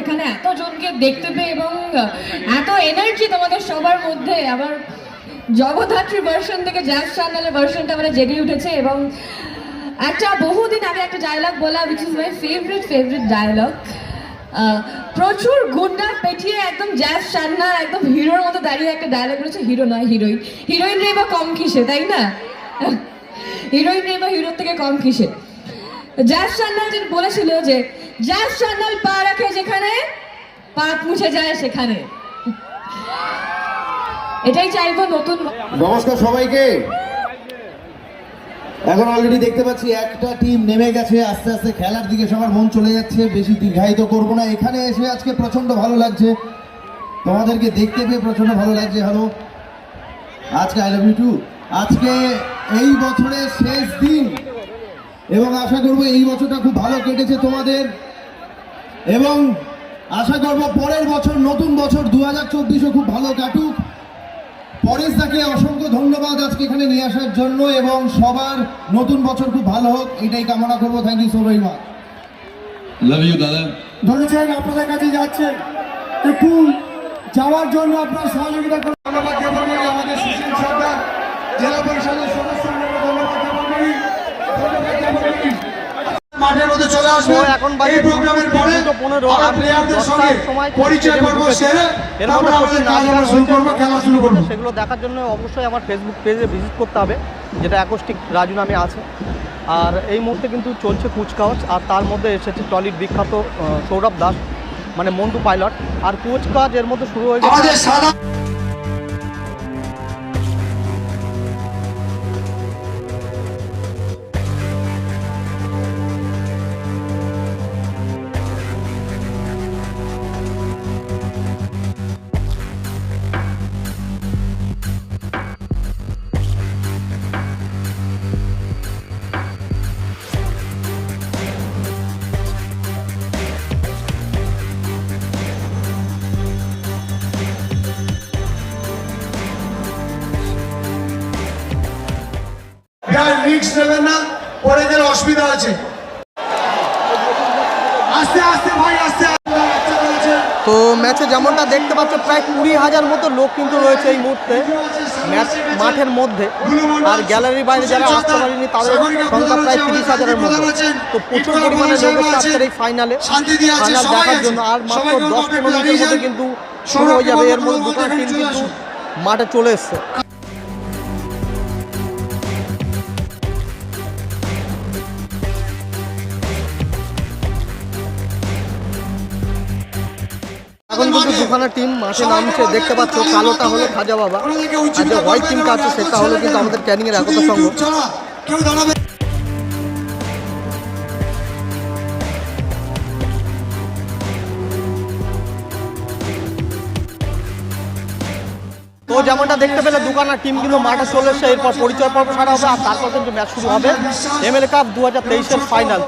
এখানে এত জনকে দেখতে পেয়ে এবং এত এনার্জি তোমাদের সবার মধ্যে। আবার জগদ্ধাত্রী ভার্সন থেকে জ্যাজ চ্যানেলের ভার্সনটা মানে জেগে উঠেছে এবং একটা বহুদিন আগে একটা ডায়লগ বলা which is my favourite favourite dialogue প্রচুর গুন্ডা পেটিয়ে একদম জ্যাজ চান্না একদম হিরোর মতো দাঁড়িয়ে একটা ডায়লগ রয়েছে হিরো নয়, হিরোইন। হিরোইন রে বা কম কিসে, তাই না? হিরোইন রে বা হিরোর থেকে কম কিসে? জ্যাস সান্যাল যেন বলেছিল যে জ্যাস সান্যাল পা রাখে যেখানে পাপ মুছে যায় সেখানে। এটাই চাইব নতুন নমস্কার সবাইকে। এখন অলরেডি দেখতে পাচ্ছি একটা টিম নেমে গেছে, আস্তে আস্তে খেলার দিকে সবার মন চলে যাচ্ছে, বেশি দীর্ঘায়িত করব না। এখানে এসে আজকে প্রচণ্ড ভালো লাগছে। তোমাদেরকে দেখতে পেয়ে প্রচণ্ড ভালো লাগছে। হ্যালো আজকে আই লাভ ইউ টু আজকে এই বছরের শেষ দিন। এবং আশা করব এই বছরটা খুব ভালো কেটেছে তোমাদের। এবং আশা করব পরের বছর নতুন বছর দু হাজার চব্বিশও খুব ভালো কাটুক। পরেশ দাকে অসংখ্য ধন্যবাদ আজকে এখানে নিয়ে আসার জন্য এবং সবার নতুন বছর খুব ভালো হোক এটাই কামনা করব। Thank you so very much love you দাদা। ধরেছেন আপনাদের কাছে যাচ্ছেন। একটু যাওয়ার জন্য আপনার সহযোগিতা মাঠের মধ্যে এখন এই প্রোগ্রামের পরে আমরা প্লেয়ারদের সঙ্গে পরিচয় স্টেডিয়ামে সেরে তারপরে আমাদের কাজ আমরা শুরু করব খেলা শুরু করব। সেগুলো দেখার জন্য অবশ্যই আমার ফেসবুক পেজে ভিজিট করতে হবে যেটা অ্যাকোস্টিক রাজু নামে আছে। আর এই মুহূর্তে কিন্তু চলছে কুচকাওয়াজ আর তার মধ্যে এসেছে টলির বিখ্যাত সৌরভ দাস মানে মন্টু পাইলট। আর কুচকাওয়াজ এর মধ্যে শুরু হয়ে গেছে। গায়ে রিক্স নেবেন না পরে গেলে অসুবিধা আছে। আস্তে আস্তে ভাই আস্তে তো ম্যাচে যেমনটা দেখতে পাচ্ছ প্রায় কুড়ি হাজার মতো লোক কিন্তু রয়েছে এই মুহূর্তে ম্যাচ মাঠের মধ্যে। আর গ্যালারির বাইরে যারা আসতে পারেনি তাদের সংখ্যা প্রায় তিরিশ হাজারের মতো। তো প্রচুর পরিমাণে লোক আজকের এই ফাইনালে ফাইনাল দেখার জন্য আর মাত্র দশ পনেরো মিনিটের মধ্যে কিন্তু শুরু হয়ে যাবে এর মধ্যে। দুটো টিম কিন্তু মাঠে চলে এসছে। এখন কিন্তু দুখানা টিম মাঠে নামছে দেখতে পাচ্ছ কালোটা হলো খাজা বাবা। আর যে হোয়াইট টিমটা আছে সেটা হলো কিন্তু আমাদের ক্যানিং এর একতা সংঘ তো যেমনটা দেখতে পেলে দুখানা টিম কিন্তু মাঠে চলে এসছে এরপর পরিচয় পর্ব ছাড়া হবে আর তারপর কিন্তু ম্যাচ শুরু হবে। এমএলএ কাপ দু হাজার তেইশের ফাইনাল